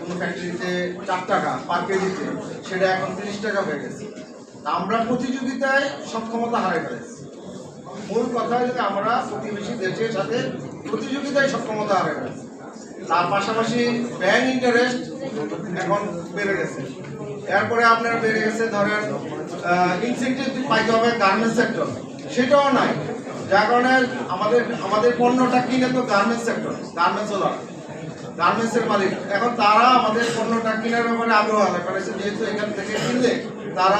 কোনো ফ্যাক্টরিতে চার টাকা পার কেজিতে, সেটা এখন তিরিশ টাকা হয়ে গেছে। আমরা প্রতিযোগিতায় সক্ষমতা হারাই ফেলেছি। মূল কথা হচ্ছে আমরা প্রতিবেশী দেশের সাথে প্রতিযোগিতায় সক্ষমতা হারাই ফেলেছি। তার পাশাপাশি ব্যাংক ইন্টারেস্ট এখন বেড়ে গেছে। এরপরে আপনার বেড়ে গেছে ধরেন ইনসেন্টিভ পাইতে হবে গার্মেন্টস সেক্টর সেটাও নাই। যার কারণে আমাদের আমাদের পণ্যটা কিনে তো গার্মেন্টস সেক্টর গার্মেন্টস ওলা গার্মেন্টসের মালিক। এখন তারা আমাদের পণ্যটা কেনার ব্যাপারে আগ্রহ দেখাচ্ছে যেহেতু এখান থেকে কিনলে তারা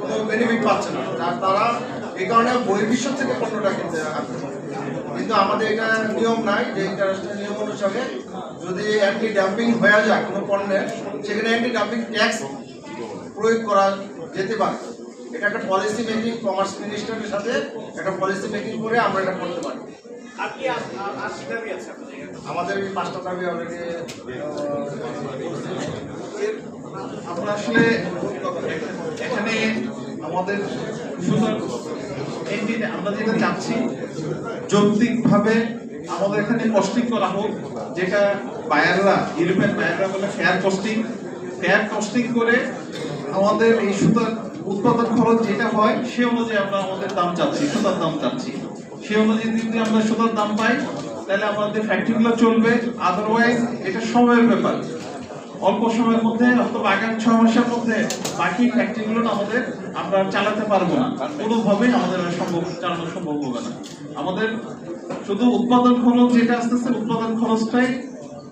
কোনো বেনিফিট পাচ্ছে না। আর তারা এই কারণে বহির্বিশ্ব থেকে পণ্যটা কিনতে কিন্তু আমাদের এটা নিয়ম নাই যে ইন্টারন্যাশনাল নিয়ম অনুসারে যদি অ্যান্টি ডাম্পিং হয়ে যায় কোনো পণ্যের সেখানে অ্যান্টি ডাম্পিং ট্যাক্স প্রয়োগ করা যেতে পারে। এটা একটা পলিসি মেকিং কমার্স মিনিস্টারের সাথে একটা পলিসি মেকিং করে আমরা এটা করতে পারি। আমাদের পাঁচটা দাবি অলরেডি আমরা আসলে এখানে আমাদের আমরা যেটা চাচ্ছি, যৌক্তিকভাবে আমাদের এখানে কস্টিং করা হোক, যেটা বায়াররা ইউরোপিয়ান বায়াররা বলে ফেয়ার কস্টিং ফেয়ার কস্টিং করে আমাদের এই সুতার উৎপাদন খরচ যেটা হয়, সে অনুযায়ী আমরা আমাদের দাম চাচ্ছি, সুতার দাম চাচ্ছি। সে অনুযায়ী যদি আমরা সুতার দাম পাই, তাহলে আমাদের ফ্যাক্টরিগুলো চলবে। আদারওয়াইজ এটা সময়ের ব্যাপার। অল্প সময়ের মধ্যে, অথবা আগামী ছয় মাসের মধ্যে বাকি ফ্যাক্টরিগুলো আমাদের আমরা চালাতে পারব না। কোনোভাবেই আমাদের সম্ভব, চালানো সম্ভব হবে না। আমাদের শুধু উৎপাদন খরচ যেটা আসতেছে, উৎপাদন খরচটাই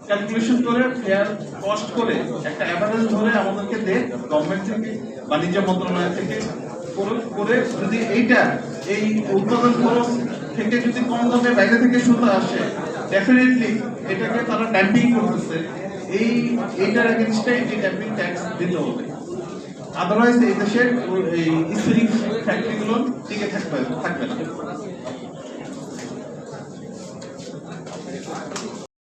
ক্যালকুলেশন করে ফেয়ার কস্ট করে একটা অ্যাভারেজ ধরে আমাদেরকে দে গভর্নমেন্ট থেকে, বাণিজ্য মন্ত্রণালয় থেকে করে যদি এইটা, এই উৎপাদন খরচ থেকে যদি কম দামে বাইরে থেকে সুতা আসে ডেফিনেটলি এটাকে তারা ড্যাম্পিং করতেছে। এই এইটার এগেনস্টে এই ড্যাম্পিং ট্যাক্স দিতে হবে। আদারওয়াইজ এই দেশের এই স্পিনিং ফ্যাক্টরিগুলো টিকে থাকবে থাকবে না।